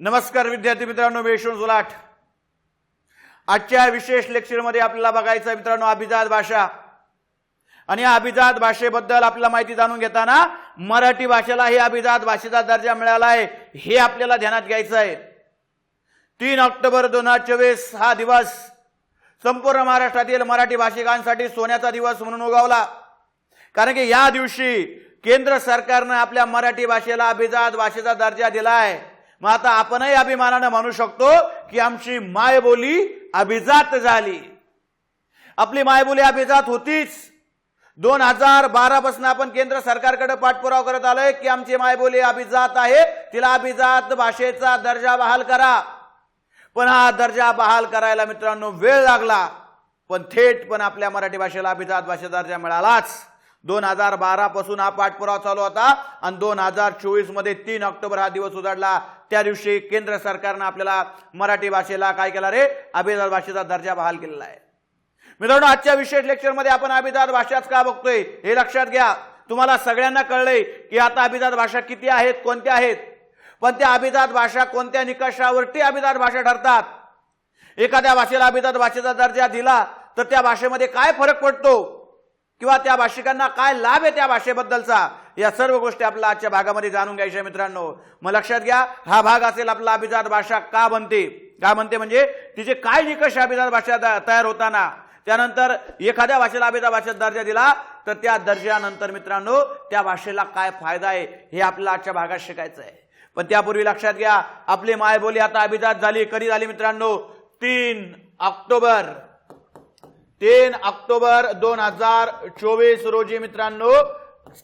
नमस्कार विद्यार्थी मित्रांनो मी यशवंत जुलाट. आजच्या विशेष लेक्चरमध्ये आपल्याला बघायचं मित्रांनो अभिजात भाषा. आणि या अभिजात भाषेबद्दल आपल्याला माहिती जाणून घेताना मराठी भाषेला हे अभिजात भाषेचा दर्जा मिळाला आहे हे आपल्याला ध्यानात घ्यायचं आहे तीन ऑक्टोबर दोन हजार चोवीस हा दिवस संपूर्ण महाराष्ट्रातील मराठी भाषिकांसाठी सोन्याचा दिवस म्हणून उगवला. कारण की या दिवशी केंद्र सरकारनं आपल्या मराठी भाषेला अभिजात भाषेचा दर्जा दिला आहे मग आता आपणही अभिमानानं म्हणू शकतो की आमची मायबोली अभिजात झाली. आपली मायबोली अभिजात होतीच. दोन हजार बारा पासून आपण केंद्र सरकारकडे पाठपुरावा करत आलोय की आमची मायबोली अभिजात आहे. तिला अभिजात भाषेचा दर्जा बहाल करा. पण हा दर्जा बहाल करायला मित्रांनो वेळ लागला. पण थेट पण आपल्या मराठी भाषेला अभिजात भाषेचा दर्जा मिळालाच. दोन हजार बारा पासून हा पाठपुरावा चालू होता आणि दोन हजार चोवीसमध्ये तीन ऑक्टोबर हा दिवस उजाडला. त्या दिवशी केंद्र सरकारनं आपल्याला मराठी भाषेला काय केला रे? अभिजात भाषेचा दर्जा बहाल केलेला आहे. मित्रांनो आजच्या विशेष लेक्चरमध्ये आपण अभिजात भाषाच का बघतोय? हे लक्षात घ्या. तुम्हाला सगळ्यांना कळलंय की आता अभिजात भाषा किती आहेत कोणत्या आहेत? पण त्या अभिजात भाषा कोणत्या निकषावरती अभिजात भाषा ठरतात? एखाद्या भाषेला अभिजात भाषेचा दर्जा दिला तर त्या भाषेमध्ये काय फरक पडतो? किंवा त्या भाषिकांना काय लाभ आहे त्या भाषेबद्दलचा या सर्व गोष्टी आपल्याला आजच्या भागामध्ये जाणून घ्यायच्या मित्रांनो. मग लक्षात घ्या हा भाग असेल आपला अभिजात भाषा का बनते? का म्हणते म्हणजे तिचे काय निकष अभिजात भाषा तयार होताना. त्यानंतर एखाद्या भाषेला अभिजात भाषेत दर्जा दिला तर त्या दर्जानंतर मित्रांनो त्या भाषेला काय फायदा आहे हे आपल्याला आजच्या भागात शिकायचं आहे. पण त्यापूर्वी लक्षात घ्या आपली मायबोली आता अभिजात झाली कधी झाली मित्रांनो? तीन ऑक्टोबर. तीन ऑक्टोबर दोन हजार चोवीस रोजी मित्रांनो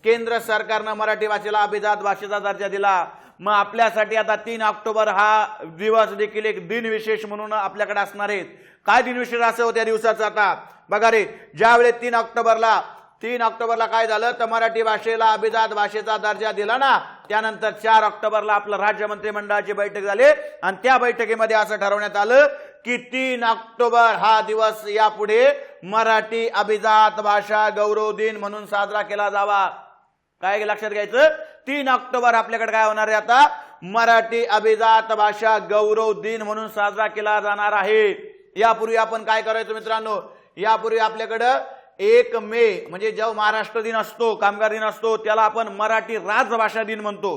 केंद्र सरकारनं मराठी भाषेला अभिजात भाषेचा दर्जा दिला. मग आपल्यासाठी आता तीन ऑक्टोबर हा दिवस देखील एक दिनविशेष म्हणून आपल्याकडे असणार आहेत काय दिनविशेष असं होत्या दिवसाचं आता? बघा रे ज्यावेळेस तीन ऑक्टोबरला तीन ऑक्टोबरला काय झालं? तर मराठी भाषेला अभिजात भाषेचा दर्जा दिला ना? त्यानंतर चार ऑक्टोबरला आपलं राज्य मंत्रिमंडळाची बैठक झाली आणि त्या बैठकीमध्ये असं ठरवण्यात आलं की तीन ऑक्टोबर हा दिवस यापुढे मराठी अभिजात भाषा गौरव दिन म्हणून साजरा केला जावा. काय लक्षात घ्यायचं? तीन ऑक्टोबर आपल्याकडे काय होणार आहे आता? मराठी अभिजात भाषा गौरव दिन म्हणून साजरा केला जाणार आहे. यापूर्वी आपण काय करायचो मित्रांनो? यापूर्वी आपल्याकडं एक मे म्हणजे जेव्हा महाराष्ट्र दिन असतो कामगार दिन असतो त्याला आपण मराठी राजभाषा दिन म्हणतो.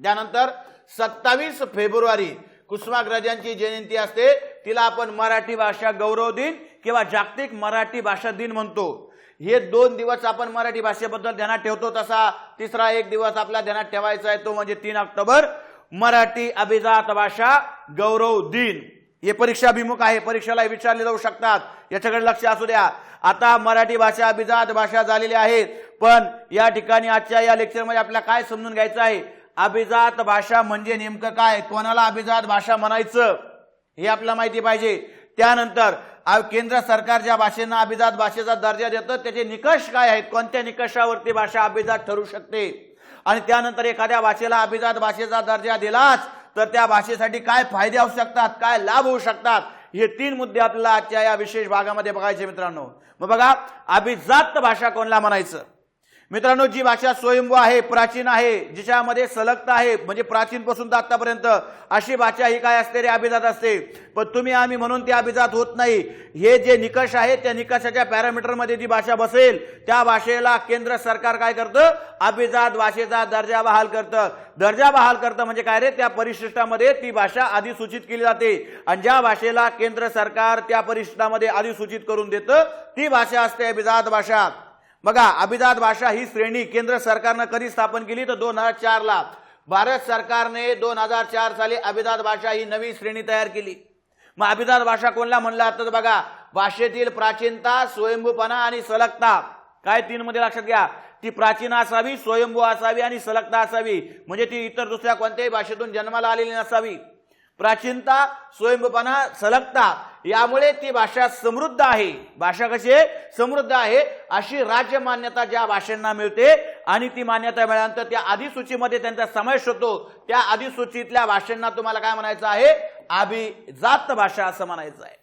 त्यानंतर सत्तावीस फेब्रुवारी कुसुमाग्रजांची जयंती असते. तिला आपण मराठी भाषा गौरव दिन किंवा जागतिक मराठी भाषा दिन म्हणतो. हे दोन दिवस आपण मराठी भाषेबद्दल ध्यानात ठेवतो तसा तिसरा एक दिवस आपल्या ध्यानात ठेवायचा आहे तो म्हणजे तीन ऑक्टोबर मराठी अभिजात भाषा गौरव दिन. हे परीक्षाभिमुख आहे परीक्षेला विचारले जाऊ शकतात. याच्याकडे लक्ष असू द्या. आता मराठी भाषा अभिजात भाषा झालेली आहे पण या ठिकाणी आजच्या या लेक्चरमध्ये आपल्याला काय समजून घ्यायचं आहे? अभिजात भाषा म्हणजे नेमकं काय? कोणाला अभिजात भाषा म्हणायचं? हे आपल्याला माहिती पाहिजे. त्यानंतर केंद्र सरकार ज्या भाषेंना अभिजात भाषेचा दर्जा देतं त्याचे निकष काय आहेत? कोणत्या निकषावरती भाषा अभिजात ठरू शकते? आणि त्यानंतर एखाद्या भाषेला अभिजात भाषेचा दर्जा दिलाच तर त्या भाषेसाठी काय फायदे होऊ शकतात? काय लाभ होऊ शकतात? हे तीन मुद्दे आपल्याला आजच्या या विशेष भागामध्ये बघायचे मित्रांनो. मग बघा अभिजात भाषा कोणला म्हणायचं? मित्रांनो जी भाषा स्वयंभू आहे प्राचीन आहे जिच्यामध्ये सलगता आहे म्हणजे प्राचीन पासून तर आतापर्यंत अशी भाषा ही काय असते रे? अभिजात असते. पण तुम्ही आम्ही म्हणून ती अभिजात होत नाही. हे जे निकष आहेत त्या निकषाच्या पॅरामीटरमध्ये जी भाषा बसेल त्या भाषेला केंद्र सरकार काय करतं? अभिजात भाषेचा दर्जा बहाल करतं. दर्जा बहाल करतं म्हणजे काय रे? त्या परिशिष्टामध्ये ती भाषा अधिसूचित केली जाते. आणि ज्या भाषेला केंद्र सरकार त्या परिशिष्टामध्ये अधिसूचित करून देतं ती भाषा असते अभिजात भाषा. बघा अभिजात भाषा ही श्रेणी केंद्र सरकारनं कधी स्थापन केली? तर दोन हजार चारला. भारत सरकारने दोन हजार चार साली अभिजात भाषा ही नवी श्रेणी तयार केली. मग अभिजात भाषा कोणला म्हणलं तर बघा भाषेतील प्राचीनता स्वयंभूपणा आणि सलगता. काय तीन मध्ये लक्षात घ्या? ती प्राचीन असावी स्वयंभू असावी आणि सलगता असावी. म्हणजे ती इतर दुसऱ्या कोणत्याही भाषेतून जन्माला आलेली नसावी. प्राचीनता स्वयंपणा सलगता यामुळे ती भाषा समृद्ध आहे. भाषा कशी आहे? समृद्ध आहे. अशी राज्य मान्यता ज्या भाषांना मिळते आणि ती मान्यता मिळाल्यानंतर त्या अधिसूचीमध्ये त्यांचा समावेश होतो. त्या अधिसूचीतल्या भाषांना तुम्हाला काय म्हणायचं आहे? अभिजात भाषा असं म्हणायचं आहे.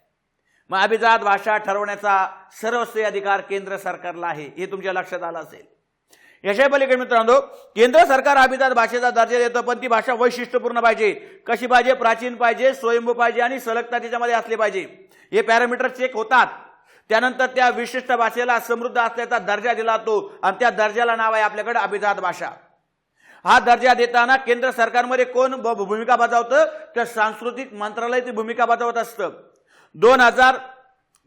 मग अभिजात भाषा ठरवण्याचा सर्वस्वी अधिकार केंद्र सरकारला आहे. हे तुमच्या लक्षात आलं असेल. याच्या पलीकडे मित्रांनो केंद्र सरकार अभिजात भाषेचा दर्जा देतं पण ती भाषा वैशिष्ट्यपूर्ण पाहिजे. कशी पाहिजे? प्राचीन पाहिजे स्वयंभू पाहिजे आणि सलगता त्याच्यामध्ये असली पाहिजे. हे पॅरामीटर चेक होतात. त्यानंतर त्या विशिष्ट भाषेला समृद्ध असल्याचा दर्जा दिला जातो आणि त्या दर्जाला नाव आहे आपल्याकडे अभिजात भाषा. हा दर्जा देताना केंद्र सरकारमध्ये कोण भूमिका बजावतं? तर सांस्कृतिक मंत्रालय ती भूमिका बजावत असतं. दोन हजार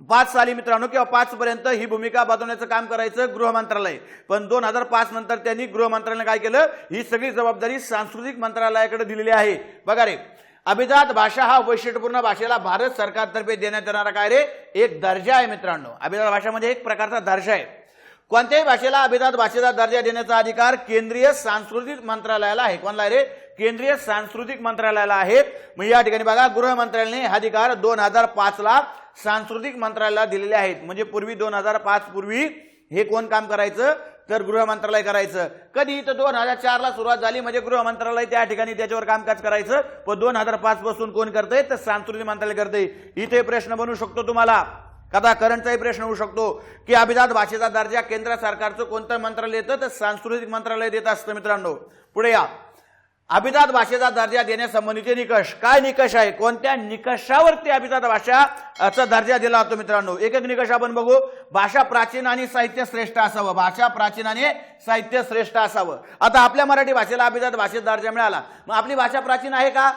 पाच साली मित्रांनो किंवा पाच पर्यंत ही भूमिका बजावण्याचं काम करायचं गृह मंत्रालय. पण दोन हजार पाच नंतर त्यांनी गृह मंत्रालयाने काय केलं? ही सगळी जबाबदारी सांस्कृतिक मंत्रालयाकडे दिलेली आहे. बघा रे अभिजात भाषा हा वैशिष्ट्यपूर्ण भाषेला भारत सरकारतर्फे देण्यात येणारा काय रे? एक दर्जा आहे मित्रांनो. अभिजात भाषामध्ये एक प्रकारचा दर्जा आहे. कोणत्याही भाषेला अभिजात भाषेचा दर्जा देण्याचा अधिकार केंद्रीय सांस्कृतिक मंत्रालयाला आहे. कोणला रे? केंद्रीय सांस्कृतिक मंत्रालयाला आहे. मग या ठिकाणी बघा गृह मंत्रालयाने हा अधिकार दोन हजार पाच ला सांस्कृतिक मंत्रालयाला दिलेले आहेत. म्हणजे पूर्वी दोन हजार पाच पूर्वी हे कोण काम करायचं? तर गृह मंत्रालय करायचं. कधी तर दोन हजार चारला सुरुवात झाली म्हणजे गृह मंत्रालय त्या ठिकाणी त्याच्यावर कामकाज करायचं. पण दोन हजार पाच पासून कोण करतंय? तर सांस्कृतिक मंत्रालय करतंय. इथे प्रश्न बनू शकतो तुम्हाला. कदा करंटचाही प्रश्न होऊ शकतो. की अभिजात भाषेचा दर्जा केंद्र सरकारचं कोणतं मंत्रालय येतं? तर सांस्कृतिक मंत्रालय देत असतं मित्रांनो. पुढे या. अभिजात भाषेचा दर्जा देण्यासंबंधीचे निकष. काय निकष आहे? कोणत्या निकषावरती अभिजात भाषाचा दर्जा दिला होतो मित्रांनो? एक एक निकष आपण बघू. भाषा प्राचीन आणि साहित्य श्रेष्ठ असावं. भाषा प्राचीन आणि साहित्य श्रेष्ठ असावं. आता आपल्या मराठी भाषेला अभिजात भाषेचा दर्जा मिळाला. मग आपली भाषा प्राचीन आहे का?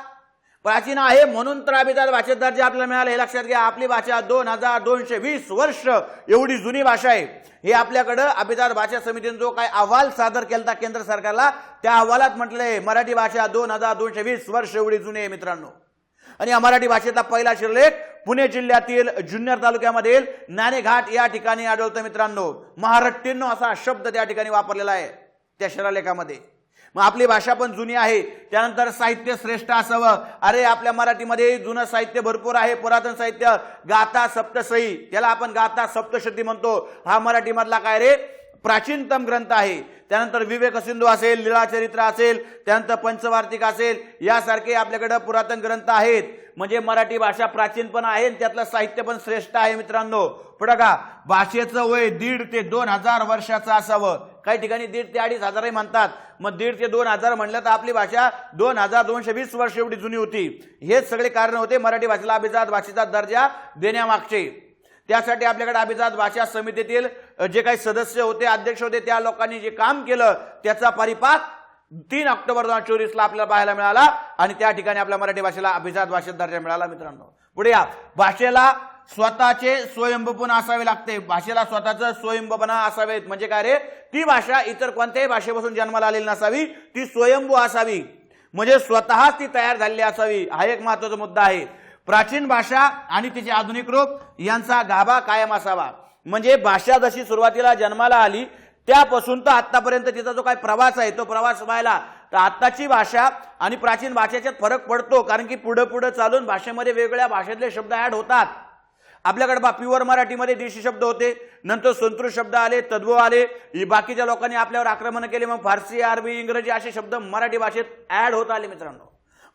प्राचीन आहे म्हणून तर अभिजात भाषेत दर्जा आपल्याला मिळाला. हे लक्षात घ्या आपली भाषा दोन हजार दोनशे वीस वर्ष एवढी जुनी भाषा आहे. हे आपल्याकडं अभिजात भाषा समितीने जो काय अहवाल सादर केला केंद्र सरकारला त्या अहवालात म्हटलंय मराठी भाषा दोन हजार दोनशे वीस वर्ष एवढी जुनी आहे मित्रांनो. आणि या मराठी भाषेचा पहिला शिरलेख पुणे जिल्ह्यातील जुन्नर तालुक्यामधील नाणेघाट या ठिकाणी आढळतो मित्रांनो. महारट्टींनो असा शब्द त्या ठिकाणी वापरलेला आहे त्या शिरालेखामध्ये. मग आपली भाषा पण जुनी आहे. त्यानंतर साहित्य श्रेष्ठ असावं. अरे आपल्या मराठीमध्ये जुनं साहित्य भरपूर आहे. पुरातन साहित्य गाथा सप्तसई. त्याला आपण गाथा सप्तशती म्हणतो. हा मराठीमधला काय रे? प्राचीनतम ग्रंथ आहे. त्यानंतर विवेक सिंधू असेल लीळाचरित्र असेल त्यानंतर पंचवार्तिक असेल यासारखे आपल्याकडं पुरातन ग्रंथ आहेत. म्हणजे मराठी भाषा प्राचीन पण आहे आणि त्यातलं साहित्य पण श्रेष्ठ आहे मित्रांनो. पुढं का भाषेचं वय दीड ते दोन हजार वर्षाचं असावं. काही ठिकाणी दीड ते अडीच हजारही म्हणतात. मग दीड ते दोन हजार म्हणलं तर आपली भाषा दोन हजार दोनशे वीस वर्ष एवढी जुनी होती. हेच सगळे कारण होते मराठी भाषेला अभिजात भाषेचा दर्जा देण्यामागचे. त्यासाठी आपल्याकडे अभिजात भाषा समितीतील जे काही सदस्य होते अध्यक्ष होते त्या लोकांनी जे काम केलं त्याचा परिपाक तीन ऑक्टोबर दोन हजार चोवीसला आपल्याला पाहायला मिळाला आणि त्या ठिकाणी आपल्या मराठी भाषेला अभिजात भाषेत दर्जा मिळाला मित्रांनो. पुढे या. भाषेला स्वतःचे स्वयंभूपण असावे लागते. भाषेला स्वतःचं स्वयंभपणा असावेत. म्हणजे काय रे? ती भाषा इतर कोणत्याही भाषेपासून जन्माला आलेली नसावी. ती स्वयंभू असावी. म्हणजे स्वतःच ती तयार झालेली असावी. हा एक महत्त्वाचा मुद्दा आहे. प्राचीन भाषा आणि तिचे आधुनिक रूप यांचा गाभा कायम असावा. म्हणजे भाषा जशी सुरुवातीला जन्माला आली त्यापासून तर आत्तापर्यंत तिचा जो काही प्रवास आहे तो प्रवास व्हायला तर आत्ताची भाषा आणि प्राचीन भाषेच्यात फरक पडतो. कारण की पुढं पुढं चालून भाषेमध्ये वेगवेगळ्या भाषेतले शब्द ॲड होतात. आपल्याकडे बा प्युअर मराठीमध्ये देशी शब्द होते नंतर संतृ शब्द आले तद्व आले. बाकीच्या लोकांनी आपल्यावर आक्रमण केले मग फारसी अरबी इंग्रजी असे शब्द मराठी भाषेत ॲड होत आले मित्रांनो.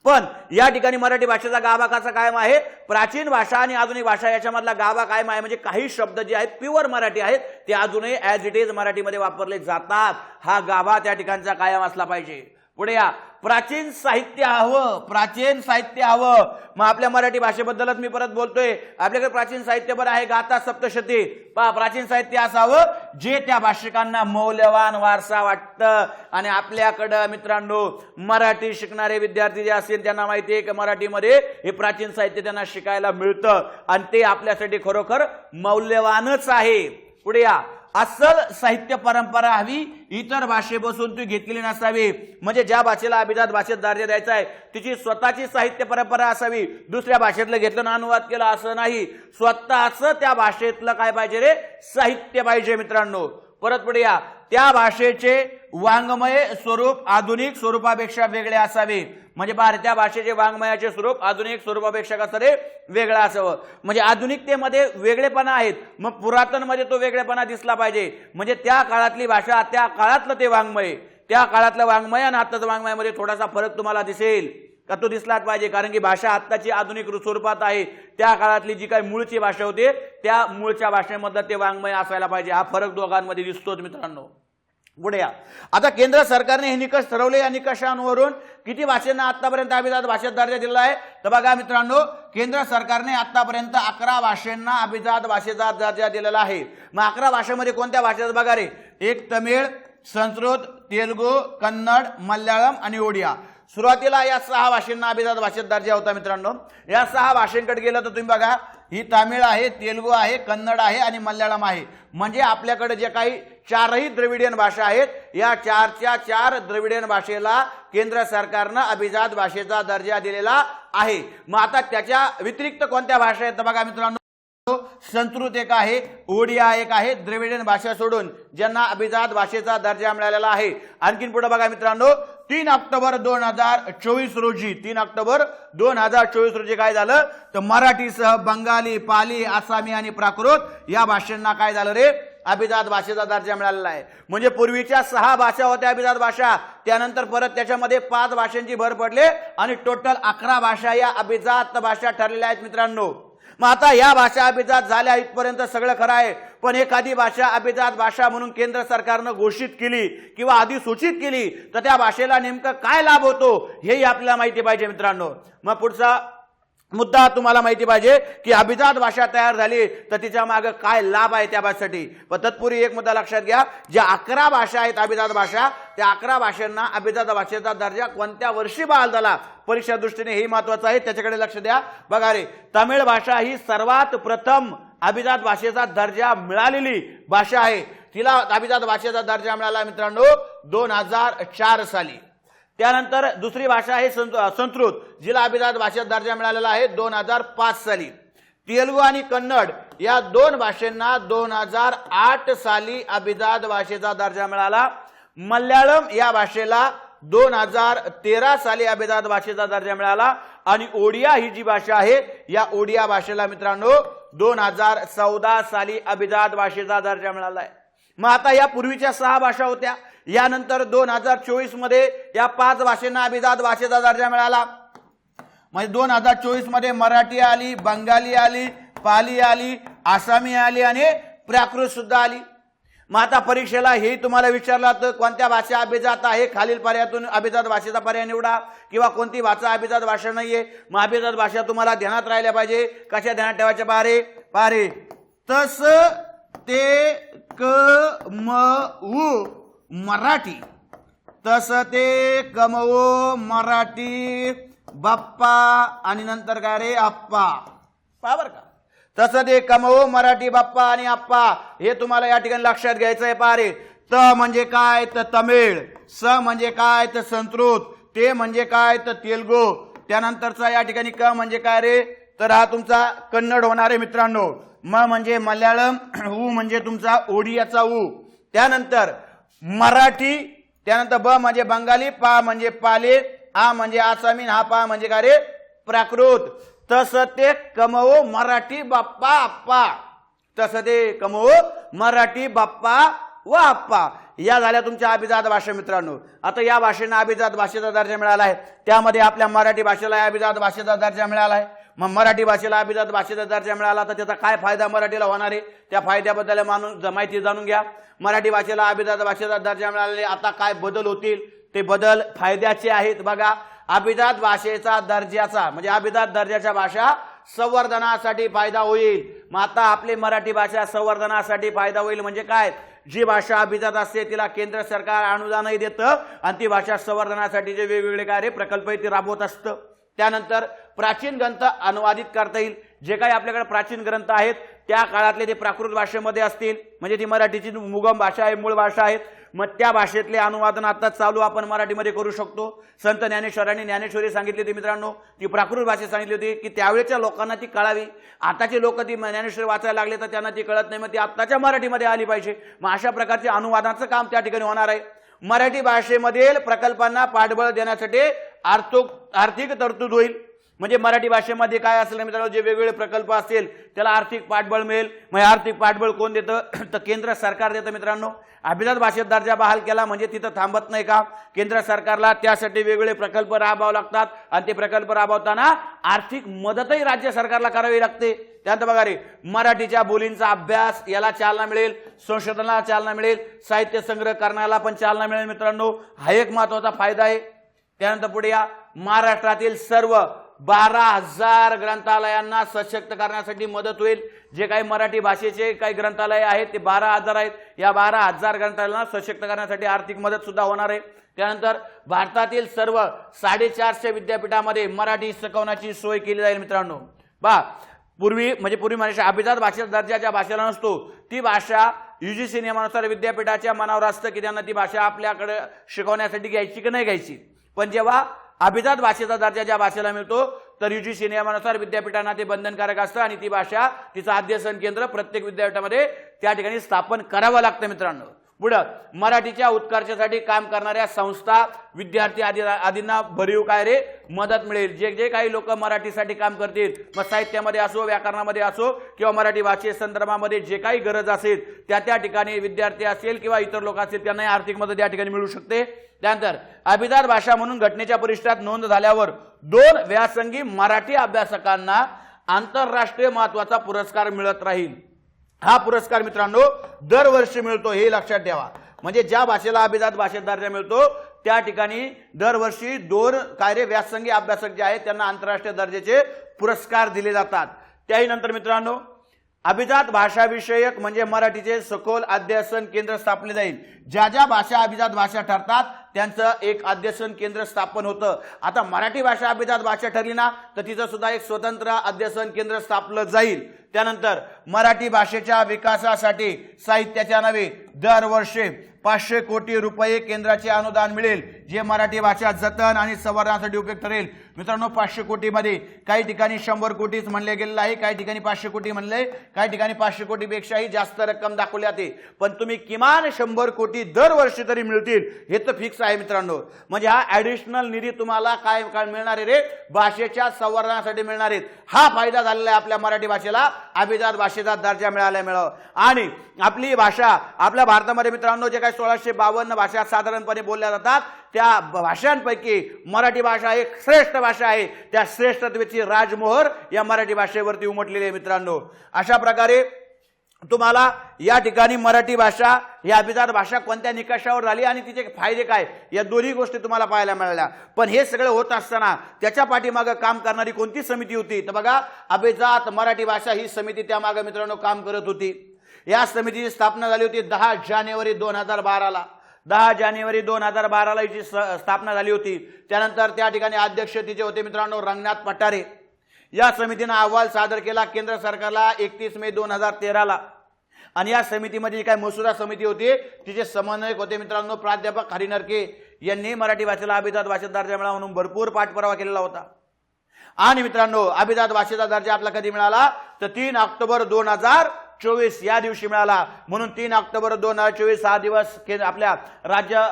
पण या ठिकाणी मराठी भाषेचा गाभा कसा कायम आहे? प्राचीन भाषा आणि आधुनिक भाषा याच्यामधला गाभा कायम आहे म्हणजे काही शब्द जे आहेत प्युअर मराठी आहेत ते अजूनही ॲज इट इज मराठीमध्ये वापरले जातात. हा गाभा त्या ठिकाणचा कायम असला पाहिजे. पुढे या. प्राचीन साहित्य हवं प्राचीन साहित्य हवं. मग आपल्या मराठी भाषेबद्दलच मी परत बोलतोय. आपल्याकडे प्राचीन साहित्य बरं आहे गाथा सप्तशती. पहा प्राचीन साहित्य असावं जे त्या भाषिकांना मौल्यवान वारसा वाटतं. आणि आपल्याकडं मित्रांनो मराठी शिकणारे विद्यार्थी जे असतील त्यांना माहिती आहे की मराठीमध्ये हे प्राचीन साहित्य त्यांना शिकायला मिळतं. आणि ते आपल्यासाठी खरोखर मौल्यवानच आहे. पुढे या. असल साहित्य परंपरा हवी. इतर भाषेपासून ती घेतलेली नसावी. म्हणजे ज्या भाषेला अभिजात भाषेत दर्जा द्यायचा आहे तिची स्वतःची साहित्य परंपरा असावी. दुसऱ्या भाषेतलं घेतलं ना अनुवाद केला असं नाही. स्वतःच त्या भाषेतलं काय पाहिजे रे? साहित्य पाहिजे मित्रांनो. परत पुढे या. त्या भाषेचे वाङ्मय स्वरूप आधुनिक स्वरूपापेक्षा वेगळे असावे. म्हणजे भारतीय भाषेचे वाङ्मयाचे स्वरूप आधुनिक स्वरूपापेक्षा कसं रे? वेगळं असावं. म्हणजे आधुनिकतेमध्ये वेगळेपणा आहेत. मग पुरातनमध्ये तो वेगळेपणा दिसला पाहिजे. म्हणजे त्या काळातली भाषा त्या काळातलं ते वाङ्मय. त्या काळातलं वाङ्मय आणि आत्ताचं वाङ्मयामध्ये थोडासा फरक तुम्हाला दिसेल. का तो दिसलाच पाहिजे? कारण की भाषा आत्ताची आधुनिक स्वरूपात आहे. त्या काळातली जी काही मूळची भाषा होती त्या मूळच्या भाषेमधलं ते वाङ्मय असायला पाहिजे. हा फरक दोघांमध्ये दिसतोच मित्रांनो. पुढे या. आता केंद्र सरकारने हे निकष ठरवले. या निकषांवरून किती भाषांना आतापर्यंत अभिजात भाषेत दर्जा दिला आहे? तर बघा मित्रांनो केंद्र सरकारने आतापर्यंत अकरा भाषांना अभिजात भाषेचा दर्जा दिलेला आहे. मग अकरा भाषेमध्ये कोणत्या भाषेत बघा रे? एक तमिळ संस्कृत तेलुगू कन्नड मल्याळम आणि ओडिया. सुरुवातीला या सहा भाषेंना अभिजात भाषेत दर्जा होता मित्रांनो. या सहा भाषेंकडे गेलं तर तुम्ही बघा ही तामिळ आहे तेलुगू आहे कन्नड आहे आणि मल्याळम आहे. म्हणजे आपल्याकडे जे काही चारही द्रविडियन भाषा आहेत या चारच्या चार द्रविडियन भाषेला केंद्र सरकारनं अभिजात भाषेचा दर्जा दिलेला आहे. मग आता त्याच्या व्यतिरिक्त कोणत्या भाषा आहेत? तर बघा मित्रांनो संस्कृत एक आहे ओडिया एक आहे द्रविडियन भाषा सोडून ज्यांना अभिजात भाषेचा दर्जा मिळालेला आहे. आणखीन पुढे बघा मित्रांनो तीन ऑक्टोबर दोन हजार चोवीस रोजी तीन ऑक्टोबर दोन हजार चोवीस रोजी काय झालं? तर मराठीसह बंगाली पाली आसामी आणि प्राकृत या भाषांना काय झालं रे? अभिजात भाषेचा दर्जा मिळालेला आहे. म्हणजे पूर्वीच्या सहा भाषा होत्या अभिजात भाषा. त्यानंतर परत त्याच्यामध्ये पाच भाषांची भर पडले आणि टोटल अकरा भाषा या अभिजात भाषा ठरलेल्या आहेत मित्रांनो. मग आता या भाषा अभिजात झाल्या इथपर्यंत सगळं खरं आहे. पण एखादी भाषा अभिजात भाषा म्हणून केंद्र सरकारनं घोषित केली किंवा अधिसूचित केली तर त्या भाषेला नेमकं काय लाभ होतो हेही आपल्याला माहिती पाहिजे मित्रांनो. मग पुढचा मुद्दा तुम्हाला माहिती पाहिजे की अभिजात भाषा तयार झाली तर तिच्या मागं काय लाभ आहे त्या भाषेसाठी? पण तत्पूर्वी एक मुद्दा लक्षात घ्या ज्या अकरा भाषा आहेत अभिजात भाषा त्या अकरा भाषांना अभिजात भाषेचा दर्जा कोणत्या वर्षी बहाल झाला? परीक्षा दृष्टीने हे महत्वाचं आहे त्याच्याकडे लक्ष द्या. बघा रे तमिळ भाषा ही सर्वात प्रथम अभिजात भाषेचा दर्जा मिळालेली भाषा आहे. तिला अभिजात भाषेचा दर्जा मिळाला मित्रांनो दोन हजार चार साली. त्यानंतर दुसरी भाषा आहे संस्कृत जिला अभिजात भाषेत दर्जा मिळालेला आहे दोन हजार पाच साली. तेलुगू आणि कन्नड या दोन भाषांना दोन हजार आठ साली अभिजात भाषेचा दर्जा मिळाला. मल्याळम या भाषेला दोन हजार तेरा साली अभिजात भाषेचा दर्जा मिळाला. आणि ओडिया ही जी भाषा आहे या ओडिया भाषेला मित्रांनो दोन हजार चौदा साली अभिजात भाषेचा दर्जा मिळाला आहे. मग आता या पूर्वीच्या सहा भाषा होत्या. यानंतर दोन हजार चोवीसमध्ये या पाच भाषेंना अभिजात भाषेचा दर्जा मिळाला. म्हणजे दोन हजार चोवीसमध्ये मराठी आली बंगाली आली पाली आली आसामी आली आणि प्राकृत सुद्धा आली. मग आता परीक्षेला हे तुम्हाला विचारलं तर कोणत्या भाषा अभिजात आहे? खालील पर्यायातून अभिजात भाषेचा पर्याय निवडा. किंवा कोणती भाषा अभिजात भाषा नाहीये? मग अभिजात भाषा तुम्हाला ध्यानात राहिल्या पाहिजे. कशा ध्यानात ठेवायच्या? पारे पारे. तस ते क म उ. मराठी. तस ते कमवो मराठी. बाप्पा आणि नंतर काय रे आप्पा. बर का. तसं ते कमवो मराठी बाप्पा आणि आप्पा. हे तुम्हाला या ठिकाणी लक्षात घ्यायचं आहे पारे त म्हणजे काय? तर तमिळ. स म्हणजे काय? तर संस्कृत. ते म्हणजे काय? तर तेलगू. त्यानंतरचा या ठिकाणी क म्हणजे काय रे? तर हा तुमचा कन्नड होणार आहे मित्रांनो. म म्हणजे मल्याळम उ म्हणजे तुमचा ओडियाचा उ. त्यानंतर मराठी त्यानंतर ब म्हणजे बंगाली पा म्हणजे पाले आ म्हणजे आसामी हा पा म्हणजे का रे? प्राकृत. तसं ते कमवो मराठी बाप्पा आप्पा. तसं ते कमवो मराठी बाप्पा व आप्पा. या झाल्या तुमच्या अभिजात भाषा मित्रांनो. आता या भाषेनं अभिजात भाषेचा दर्जा मिळाला आहे. त्यामध्ये आपल्या मराठी भाषेला अभिजात भाषेचा दर्जा मिळाला आहे. मग मराठी भाषेला अभिजात भाषेचा दर्जा मिळाला तर त्याचा काय फायदा मराठीला होणार आहे? त्या फायद्याबद्दल माणूस ज- माहिती जाणून घ्या. मराठी भाषेला अभिजात भाषेचा दर्जा मिळाले आता काय बदल होतील? ते बदल फायद्याचे आहेत बघा. अभिजात भाषेचा दर्जाचा म्हणजे अभिजात दर्जाच्या भाषा संवर्धनासाठी फायदा होईल. मग आता आपली मराठी भाषा संवर्धनासाठी फायदा होईल म्हणजे काय? जी भाषा अभिजात असते तिला केंद्र सरकार अनुदानही देतं आणि ती भाषा संवर्धनासाठी जे वेगवेगळे कार्य प्रकल्प ते राबवत असतं. त्यानंतर प्राचीन ग्रंथ अनुवादित करता येईल. जे काही आपल्याकडे प्राचीन ग्रंथ आहेत त्या काळातले ते प्राकृत भाषेमध्ये असतील. म्हणजे ती मराठीची मुगम भाषा आहे मूळ भाषा आहे मग त्या भाषेतले अनुवादन आता चालू आपण मराठीमध्ये करू शकतो. संत ज्ञानेश्वरांनी ज्ञानेश्वरी सांगितली होती मित्रांनो ती प्राकृत भाषेत सांगितली होती की त्यावेळेच्या लोकांना ती कळावी. आताचे लोक ती ज्ञानेश्वरी वाचायला लागले तर त्यांना ती कळत नाही मग ती आत्ताच्या मराठीमध्ये आली पाहिजे. मग अशा प्रकारचे अनुवादाचं काम त्या ठिकाणी होणार आहे. मराठी भाषेमधील प्रकल्पांना पाठबळ देण्यासाठी आर्थिक आर्थिक तरतूद होईल. म्हणजे मराठी भाषेमध्ये काय असेल मित्रांनो जे वेगवेगळे प्रकल्प असतील त्याला आर्थिक पाठबळ मिळेल. मग आर्थिक पाठबळ कोण देतं? तर केंद्र सरकार देतं मित्रांनो. अभिजात भाषेत दर्जा बहाल केला म्हणजे तिथं थांबत नाही का? केंद्र सरकारला त्यासाठी वेगवेगळे प्रकल्प राबवावे लागतात. आणि ते प्रकल्प राबवताना आर्थिक मदतही राज्य सरकारला करावी लागते. त्यानंतर बघा रे मराठीच्या बोलींचा अभ्यास याला चालना मिळेल संशोधनाला चालना मिळेल साहित्य संग्रह करण्याला पण चालना मिळेल मित्रांनो. हा एक महत्त्वाचा फायदा आहे. त्यानंतर पुढे या महाराष्ट्रातील सर्व बारा हजार ग्रंथालयांना सशक्त करण्यासाठी मदत होईल. जे काही मराठी भाषेचे काही ग्रंथालय आहेत ते बारा हजार आहेत. या बारा हजार ग्रंथालयांना सशक्त करण्यासाठी आर्थिक मदत सुद्धा होणार आहे. त्यानंतर भारतातील सर्व साडेचारशे विद्यापीठामध्ये मराठी शिकवण्याची सोय केली जाईल मित्रांनो. बा पूर्वी म्हणजे पूर्वी म्हणजे अभिजात भाषेचा दर्जा ज्या भाषेला नसतो ती भाषा युजीसी नियमानुसार विद्यापीठाच्या मनावर असतं की त्यांना ती भाषा आपल्याकडे शिकवण्यासाठी घ्यायची की नाही घ्यायची. पण जेव्हा अभिजात भाषेचा दर्जा ज्या भाषेला मिळतो तर युजीसी नियमानुसार विद्यापीठांना ते बंधनकारक असतं आणि ती भाषा तिचं अध्यसन केंद्र प्रत्येक विद्यापीठामध्ये त्या ठिकाणी स्थापन करावं लागतं मित्रांनो. पुढं मराठीच्या उत्कर्षासाठी काम करणाऱ्या संस्था विद्यार्थी आदी आदींना भरीव काय रे? मदत मिळेल. जे जे काही लोक मराठीसाठी काम करतील मग साहित्यामध्ये असो व्याकरणामध्ये असो किंवा मराठी भाषे संदर्भामध्ये जे काही गरज असेल त्या त्या ठिकाणी विद्यार्थी असेल किंवा इतर लोक असतील त्यांनाही आर्थिक मदत या ठिकाणी मिळू शकते. त्यानंतर अभिजात भाषा म्हणून घटनेच्या परिष्ठात नोंद झाल्यावर दोन व्यासंगी मराठी अभ्यासकांना आंतरराष्ट्रीय महत्त्वाचा पुरस्कार मिळत राहील. हा पुरस्कार मित्रांनो दरवर्षी मिळतो हे लक्षात ठेवा. म्हणजे ज्या भाषेला अभिजात भाषेत दर्जा मिळतो त्या ठिकाणी दरवर्षी दोन कार्य व्यासंगी अभ्यासक जे आहेत त्यांना आंतरराष्ट्रीय दर्जाचे पुरस्कार दिले जातात. त्याही नंतर मित्रांनो अभिजात भाषाविषयक म्हणजे मराठीचे सखोल अध्यसन केंद्र स्थापले जाईल. ज्या ज्या भाषा अभिजात भाषा ठरतात त्यांचं एक अध्यसन केंद्र स्थापन होतं. आता मराठी भाषा अभिजात भाषा ठरली ना तर तिचं सुद्धा एक स्वतंत्र अध्यसन केंद्र स्थापलं जाईल. त्यानंतर मराठी भाषेच्या विकासासाठी साहित्याच्या नव्हे दरवर्षी पाचशे कोटी रुपये केंद्राचे अनुदान मिळेल जे मराठी भाषा जतन आणि संवर्धनासाठी उपयोग ठरेल. मित्रांनो पाचशे कोटीमध्ये काही ठिकाणी शंभर कोटीच म्हणले गेलेलं आहे काही ठिकाणी पाचशे कोटी म्हणले काही ठिकाणी पाचशे कोटीपेक्षाही जास्त रक्कम दाखवली जाते. पण तुम्ही किमान शंभर कोटी दरवर्षी तरी मिळतील हे तर फिक्स आहे मित्रांनो. म्हणजे हा ॲडिशनल निधी तुम्हाला काय काय मिळणार आहे रे? भाषेच्या संवर्धनासाठी मिळणार आहेत. हा फायदा झालेला आहे आपल्या मराठी भाषेला. अभिजात भाषेचा दर्जा मिळाला मिळावं आणि आपली भाषा आपल्या भारतामध्ये मित्रांनो जे काही सोळाशे बावन्न भाषा साधारणपणे बोलल्या जातात त्या भाषांपैकी मराठी भाषा एक श्रेष्ठ भाषा आहे. त्या श्रेष्ठत्वेची राजमोहर या मराठी भाषेवरती उमटलेली आहे मित्रांनो. अशा प्रकारे तुम्हाला या ठिकाणी मराठी भाषा ही अभिजात भाषा कोणत्या निकषावर झाली आणि तिचे फायदे काय? या दोन्ही गोष्टी तुम्हाला पाहायला मिळाल्या. पण हे सगळं होत असताना त्याच्या पाठीमागं काम करणारी कोणती समिती होती? तर बघा अभिजात मराठी भाषा ही समिती त्यामागं मित्रांनो काम करत होती. या समितीची स्थापना झाली होती दहा जानेवारी दोन हजार बाराला. दहा जानेवारी दोन हजार बाराला हिची स- स्थापना झाली होती. त्यानंतर त्या ठिकाणी अध्यक्ष तिचे होते मित्रांनो रंगनाथ पठारे. या समितीनं अहवाल सादर केला केंद्र सरकारला एकतीस मे दोन हजार तेराला. आणि या समितीमध्ये जी काय मसुदा समिती होती तिचे समन्वयक होते मित्रांनो प्राध्यापक हरिनरके यांनी मराठी भाषेला अभिजात भाषेचा दर्जा मिळावा म्हणून भरपूर पाठपुरावा केलेला होता. आणि मित्रांनो अभिजात भाषेचा दर्जा आपला कधी मिळाला? तर तीन ऑक्टोबर दोन हजार चोवीस या दिवशी मिळाला. म्हणून तीन ऑक्टोबर दोन हजार चोवीस हा दिवस केंद्र आपल्या राज्य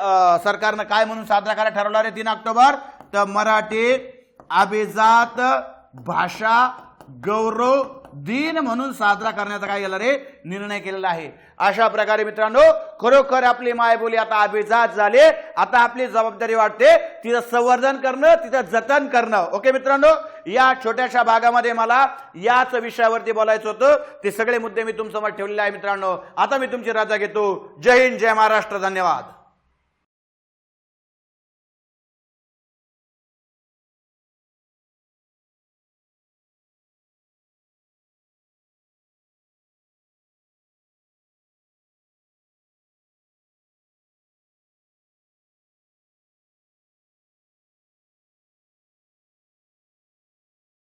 सरकारनं काय म्हणून साजरा करायला ठरवला रे तीन ऑक्टोबर? तर मराठी अभिजात भाषा गौरव दिन म्हणून साजरा करण्याचा काय केला रे निर्णय केलेला आहे. अशा प्रकारे मित्रांनो खरोखर आपली मायबोली आता अभिजात झाले. आता आपली जबाबदारी वाटते तिचं संवर्धन करणं तिचं जतन करणं. ओके मित्रांनो या छोट्याशा भागामध्ये मला याच विषयावरती बोलायचं होतं. ते सगळे मुद्दे मी तुमसमोर ठेवलेले आहे मित्रांनो. आता मी तुमची रजा घेतो. जय हिंद जय महाराष्ट्र. धन्यवाद.